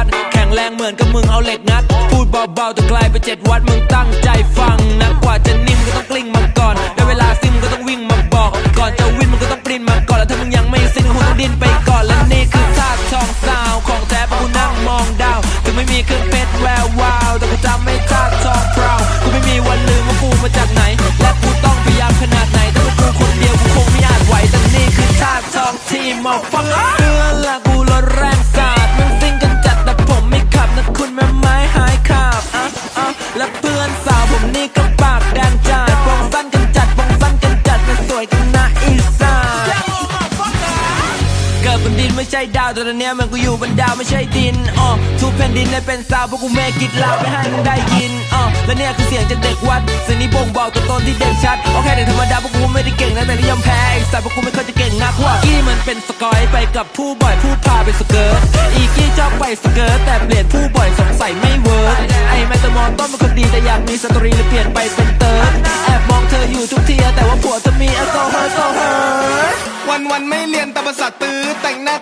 วัด แข็งแรงเหมือนกับมึงเอาเหล็กงัด พูดเบาๆแต่ไกลไปเจ็ดวัดมึงตั้งใจฟังนะกว่าจะนิ่มก็ต้องกลิ้งมาก่อนได้เวลาซิ่มก็ต้องวิ่งมาบอก ก่อนจะวิ่งมันก็ต้องปรินมาก่อนแล้วถ้ามึงยังไม่สิ้นก็คงต้องดิ้นไปก่อนและนี่คือท่าทองสาวของแท้เพราะกูนั่งมองดาวถึงไม่มีเครื่อง ช่ดาวแต่ตอนเนี้ยมันกูอยู่บนดาวไม่ใช่ดินอ๋อทุกแผ่นดินได้เป็นสาวเพราะกูแม่กิดลาวไปให้มึงได้ยินอ๋อและเนี่ยคือเสียงจากเด็กวัดเสียงนี้บ่งบอกตัวตนที่เด่นชัดโอเคเด็กธรรมดาเพราะกูไม่ได้เก่งนะแต่นิยอมแพ้ไอ้สายเพราะกูไม่ค่อยจะเก่งนักว่ากี้มันเป็นสกอยไปกับผู้บ่อยผู้พาไปสเกิร์ตอีกี้ชอบไปสเกิร์ตแต่เปลี่ยนผู้บ่อยสงสัยไม่เวิร์กไอ้แมตมอนต้นเป็นคนดีแต่อยากมีสตรีเลยเปลี่ยนไปเป็นเติร์ดแอบมองเธออยู่ทุกทีแต่ว่าผัวเธอมีอโซเฮอร์โซเฮอร์วันวันๆไม่เรียนแต่ภาษาทตื้อแต่งหน้า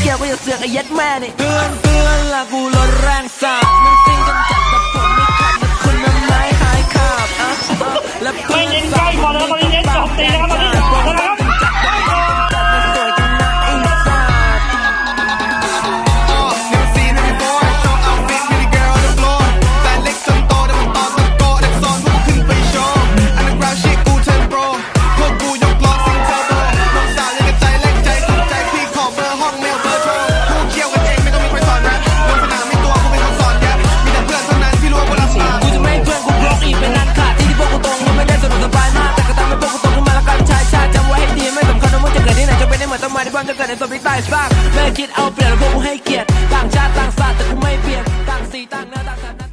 ดิใครไม่เกี่ยวก็อย่าเสือกไอ้ยัดแม่นี่เพื่อนเพื่อนละกูรถแรงสาดมึงซิ่งกันจัดแต่ผมไม่ขับนะคุณแม่ไม้หายขาบอะอะและเพื่ไม่อนเน้นใกล้พอแล้วตอนนี้เน้นโจมตีนะครับตอนนี้ แม่คิดเอาเปลี่ยบพวกกูให้เกียรติต่างชาติต่างศาสตร์แต่กูไม่เปลี่ยนต่างสีต่างเนื้อต่างฐานะ